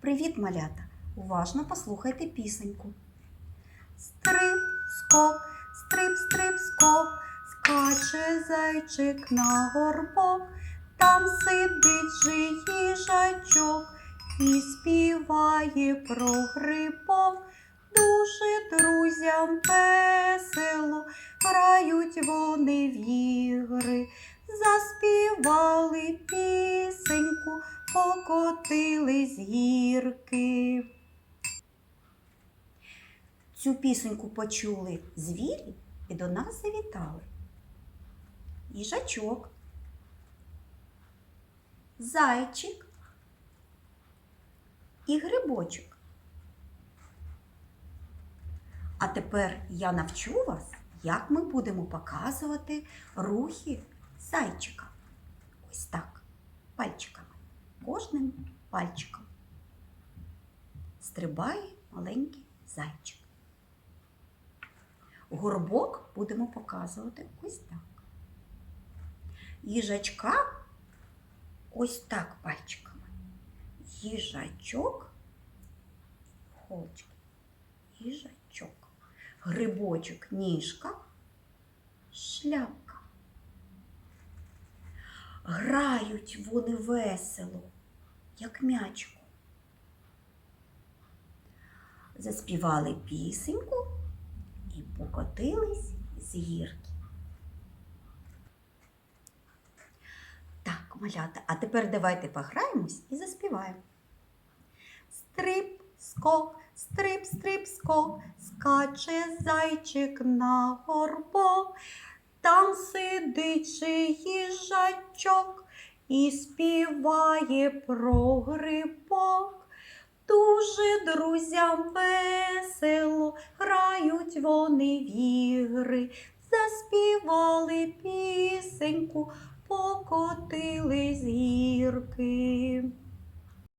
Привіт, малята! Уважно послухайте пісеньку. Стрип, скок, стрип, стрип, скок, скаче зайчик на горбок, там сидить же їжачок і співає про грибок. Дуже друзям весело, грають вони в ігри, заспівали пісеньку, покотили з гірки. Цю пісеньку почули звірі і до нас завітали. Їжачок, зайчик і грибочок. А тепер я навчу вас, як ми будемо показувати рухи зайчика. Ось так, пальчиками, кожним пальчиком. Стрибає маленький зайчик. Горбок будемо показувати ось так. Їжачка ось так пальчиками. Їжачок, холочки, їжачок. Грибочок, ніжка, шляпка. Грають вони весело, як м'ячку. Заспівали пісеньку і покотились з гірки. Так, малята, а тепер давайте пограємось і заспіваємо. Стрип, скок, стрип, стрип, скок, скаче зайчик на горбок. Там сидить їжачок і співає про грибок. Дуже друзям весело грають вони в ігри, заспівали пісеньку, покотили з гірки.